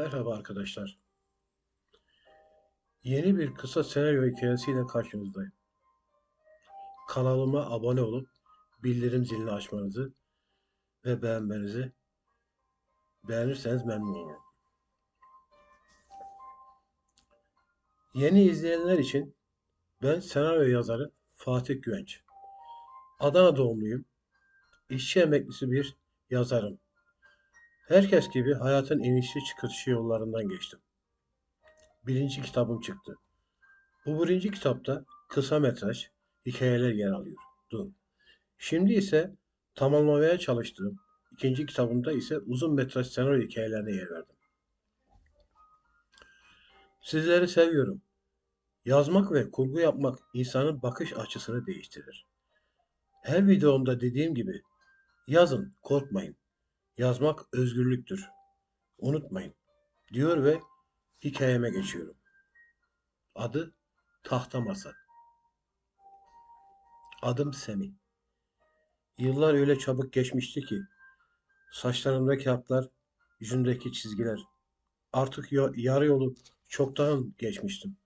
Merhaba arkadaşlar. Yeni bir kısa senaryo hikayesiyle karşınızdayım. Kanalıma abone olup bildirim zilini açmanızı ve beğenmenizi beğenirseniz memnun olurum. Yeni izleyenler için ben senaryo yazarı Fatih Güvenç. Adana doğumluyum. İşçi emeklisi bir yazarım. Herkes gibi hayatın inişli çıkışlı yollarından geçtim. Birinci kitabım çıktı. Bu birinci kitapta kısa metraj hikayeler yer alıyordu. Şimdi ise tamamlamaya çalıştığım ikinci kitabımda ise uzun metraj senaryo hikayelerine yer verdim. Sizleri seviyorum. Yazmak ve kurgu yapmak insanın bakış açısını değiştirir. Her videomda dediğim gibi yazın, korkmayın. Yazmak özgürlüktür. Unutmayın. Diyor ve hikayeme geçiyorum. Adı Tahta Masa. Adım Semih. Yıllar öyle çabuk geçmişti ki saçlarımdaki hatlar, yüzümdeki çizgiler. Artık yarı yolu çoktan geçmiştim.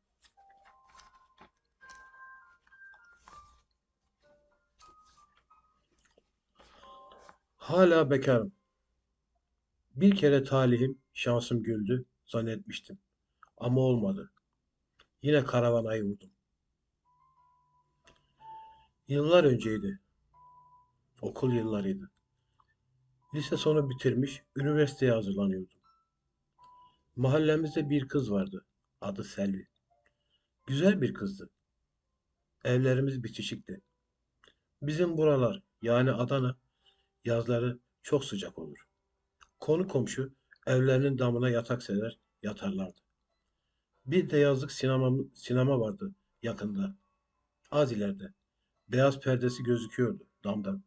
Hala bekarım. Bir kere talihim, şansım güldü zannetmiştim. Ama olmadı. Yine karavanayı vurdum. Yıllar önceydi. Okul yıllarıydı. Lise sonu bitirmiş, üniversiteye hazırlanıyordum. Mahallemizde bir kız vardı. Adı Selvi. Güzel bir kızdı. Evlerimiz bitişikti. Bizim buralar, yani Adana, yazları çok sıcak olur. Konu komşu evlerinin damına yatak serer, yatarlardı. Bir de yazlık sinema, sinema vardı yakında. Az ileride. Beyaz perdesi gözüküyordu damdan.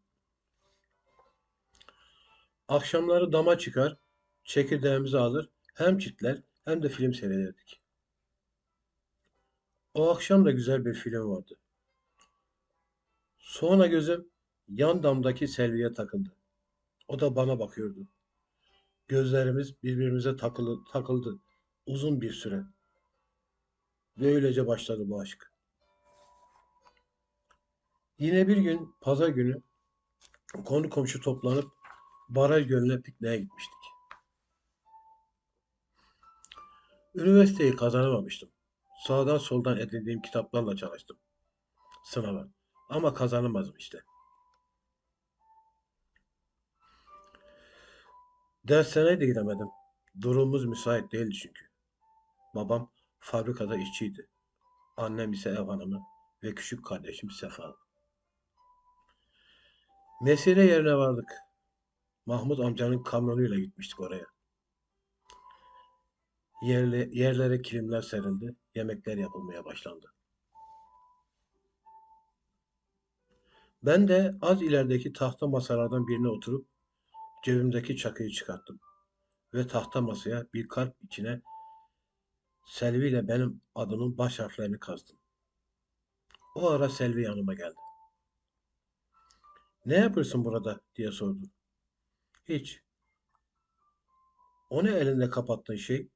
Akşamları dama çıkar, çekirdeğimizi alır, hem çitler hem de film seyrederdik. O akşam da güzel bir film vardı. Sonra gözüm yan damdaki Selvi'ye takıldı. O da bana bakıyordu. Gözlerimiz birbirimize takılı, takıldı uzun bir süre. Böylece başladı bu aşk. Yine bir gün pazar günü konu komşu toplanıp baraj gölüne pikniğe gitmiştik. Üniversiteyi kazanamamıştım. Sağdan soldan edindiğim kitaplarla çalıştım. Sınava. Ama kazanamadım işte. Dershaneye de gidemedim. Durumumuz müsait değildi çünkü. Babam fabrikada işçiydi. Annem ise ev hanımı ve küçük kardeşim Sefa. Mesire yerine vardık. Mahmut amcanın kamyonuyla gitmiştik oraya. Yerle, yerlere kilimler serildi, yemekler yapılmaya başlandı. Ben de az ilerideki tahta masalardan birine oturup cebimdeki çakıyı çıkarttım ve tahta masaya bir kalp içine Selvi ile benim adımın baş harflerini kazdım. O ara Selvi yanıma geldi. Ne yapıyorsun burada diye sordu. Hiç. O ne elinde kapattığın şey?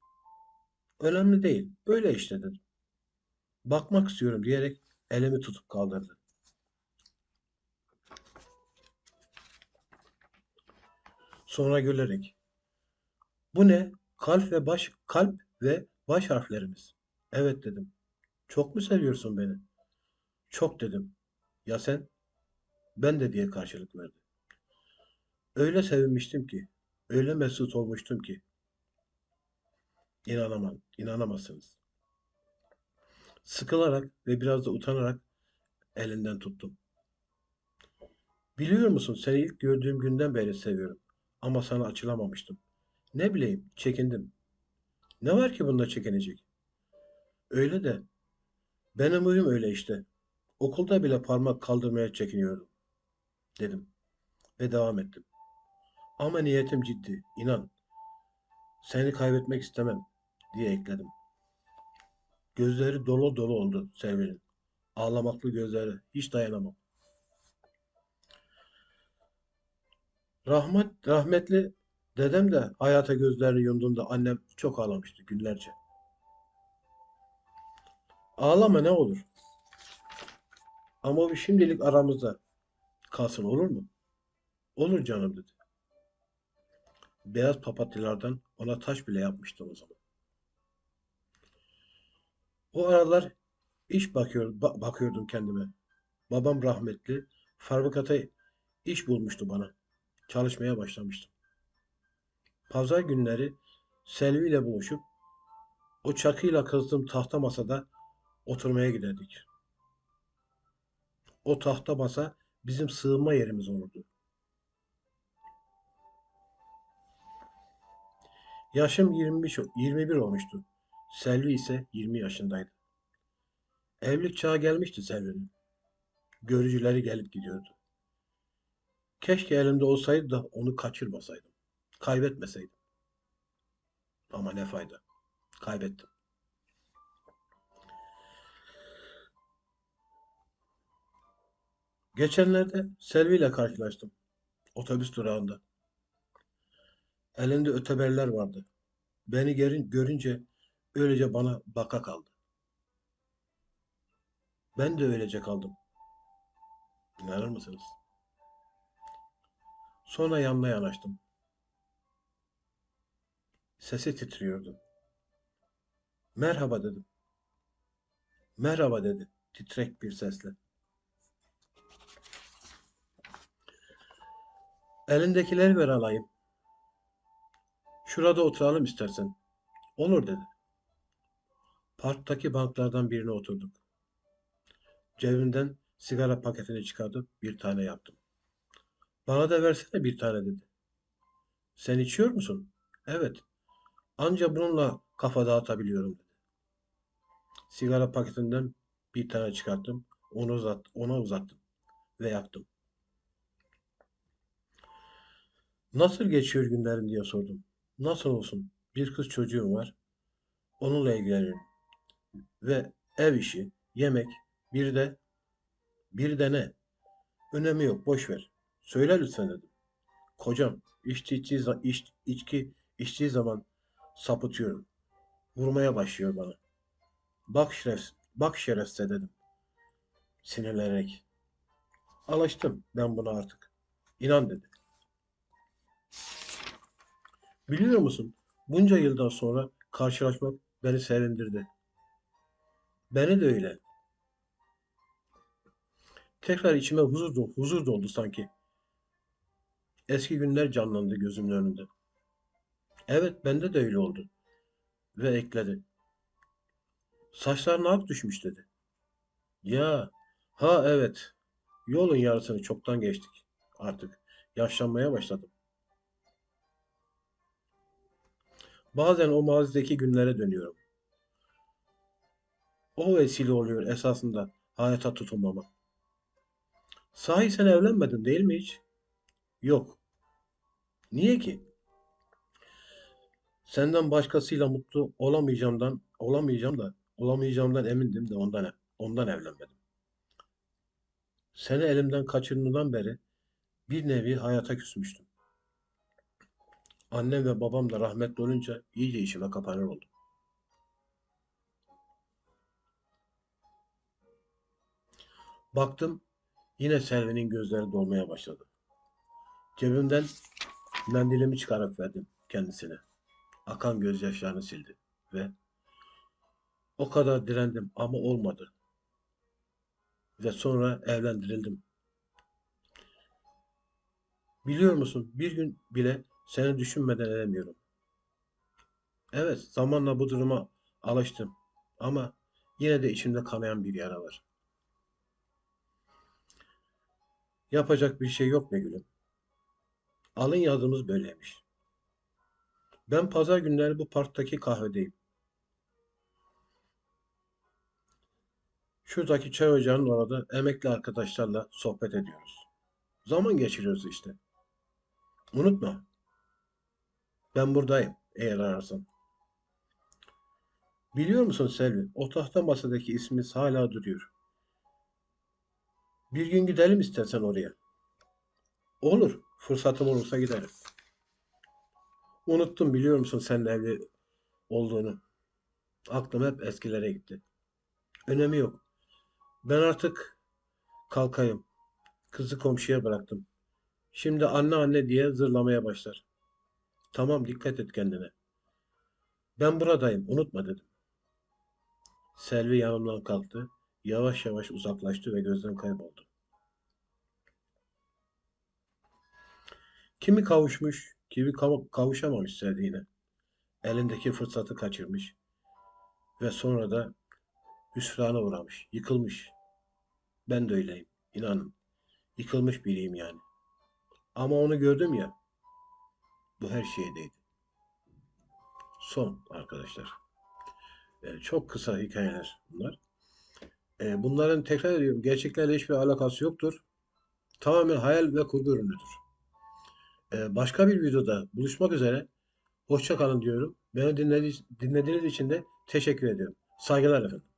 Önemli değil. Öyle işte dedim. Bakmak istiyorum diyerek elimi tutup kaldırdı. Sonra gülerek. Bu ne? Kalp ve baş kalp ve baş harflerimiz. Evet dedim. Çok mu seviyorsun beni? Çok dedim. Ya sen? Ben de diye karşılık verdi. Öyle sevinmiştim ki, öyle mesut olmuştum ki. İnanamam, inanamazsınız. Sıkılarak ve biraz da utanarak elinden tuttum. Biliyor musun seni ilk gördüğüm günden beri seviyorum. Ama sana açılamamıştım. Ne bileyim, çekindim. Ne var ki bunda çekinecek? Öyle de, benim huyum öyle işte. Okulda bile parmak kaldırmaya çekiniyordum, dedim ve devam ettim. Ama niyetim ciddi, inan. Seni kaybetmek istemem, diye ekledim. Gözleri dolu dolu oldu Selvi'nin. Ağlamaklı gözleri, hiç dayanamam. Rahmet, rahmetli Dedem de hayata gözlerini yumduğunda annem çok ağlamıştı günlerce. Ağlama ne olur. Ama bu şimdilik aramızda kalsın olur mu? Olur canım dedi. Beyaz papatyalardan ona taş bile yapmıştım o zaman. O aralar iş bakıyor, ba- bakıyordum kendime. Babam rahmetli fabrikata iş bulmuştu bana. Çalışmaya başlamıştım. Pazar günleri Selvi ile buluşup o çakıyla kızdığım tahta masada oturmaya giderdik. O tahta masa bizim sığınma yerimiz olurdu. Yaşım 25, o- 21 olmuştu. Selvi ise 20 yaşındaydı. Evlilik çağı gelmişti Selvi'nin. Görücüleri gelip gidiyordu. Keşke elimde olsaydı da onu kaçırmasaydım. Kaybetmeseydim. Ama ne fayda. Kaybettim. Geçenlerde Selvi ile karşılaştım. Otobüs durağında. Elinde öteberler vardı. Beni gerin, görünce öylece bana baka kaldı. Ben de öylece kaldım. İnanır mısınız? Sonra yanına yanaştım. Sesi titriyordu. Merhaba dedim. Merhaba dedi titrek bir sesle. Elindekileri ver alayım. Şurada oturalım istersen. Olur dedi. Parktaki banklardan birine oturduk. Cebimden sigara paketini çıkartıp bir tane yaptım. Bana da versene bir tane dedi. Sen içiyor musun? Evet. Anca bununla kafa dağıtabiliyorum dedi. Sigara paketinden bir tane çıkarttım. Onu uzat, ona uzattım ve yaktım. Nasıl geçiyor günlerin diye sordum. Nasıl olsun? Bir kız çocuğum var. Onunla ilgileniyorum. Ve ev işi, yemek, bir de bir de ne? Önemi yok, boş ver. Söyle lütfen dedim. Kocam, içki içtiği, iç, içki içtiği zaman sapıtıyorum. Vurmaya başlıyor bana. Bak şeref, bak şerefsize dedim. Sinirlenerek. Alıştım ben buna artık. İnan dedi. Biliyor musun? Bunca yıldan sonra karşılaşmak beni sevindirdi. Beni de öyle. Tekrar içime huzur, huzur doldu sanki. Eski günler canlandı gözümün önünde. Evet, bende de öyle oldu. Ve ekledi. Saçlarına ak düşmüş dedi. Ya, ha evet. Yolun yarısını çoktan geçtik. Artık yaşlanmaya başladım. Bazen o mazideki günlere dönüyorum. O vesile oluyor esasında hayata tutunmama. Sahi sen evlenmedin değil mi hiç? Yok. Niye ki? Senden başkasıyla mutlu olamayacağımdan, olamayacağım da, olamayacağımdan emindim de ondan, ondan evlenmedim. Seni elimden kaçırdığımdan beri bir nevi hayata küsmüştüm. Annem ve babam da rahmetli olunca iyice içime kapanır oldum. Baktım yine Selvi'nin gözleri dolmaya başladı. Cebimden mendilimi çıkarıp verdim kendisine. Akan gözyaşlarını sildi ve o kadar direndim ama olmadı. Ve sonra evlendirildim. Biliyor musun bir gün bile seni düşünmeden edemiyorum. Evet zamanla bu duruma alıştım ama yine de içimde kanayan bir yara var. Yapacak bir şey yok be gülüm. Alın yazımız böyleymiş. Ben pazar günleri bu parktaki kahvedeyim. Şuradaki çay ocağının orada emekli arkadaşlarla sohbet ediyoruz. Zaman geçiriyoruz işte. Unutma. Ben buradayım eğer ararsan. Biliyor musun Selvi? O tahta masadaki ismimiz hala duruyor. Bir gün gidelim istersen oraya. Olur. Fırsatım olursa giderim. Unuttum biliyor musun seninle evli olduğunu. Aklım hep eskilere gitti. Önemi yok. Ben artık kalkayım. Kızı komşuya bıraktım. Şimdi anne anne diye zırlamaya başlar. Tamam dikkat et kendine. Ben buradayım unutma dedim. Selvi yanımdan kalktı. Yavaş yavaş uzaklaştı ve gözden kayboldu. Kimi kavuşmuş, kimi kav- kavuşamamış sevdiğine. Elindeki fırsatı kaçırmış ve sonra da hüsrana uğramış, yıkılmış. Ben de öyleyim, inanın. Yıkılmış biriyim yani. Ama onu gördüm ya, bu her şeye değdi. Son arkadaşlar. Ee, çok kısa hikayeler bunlar. Ee, bunların tekrar ediyorum, gerçeklerle hiçbir alakası yoktur. Tamamen hayal ve kurgu ürünüdür. Ee, başka bir videoda buluşmak üzere. Hoşça kalın diyorum. Beni dinledi- dinlediğiniz için de teşekkür ediyorum. Saygılar efendim.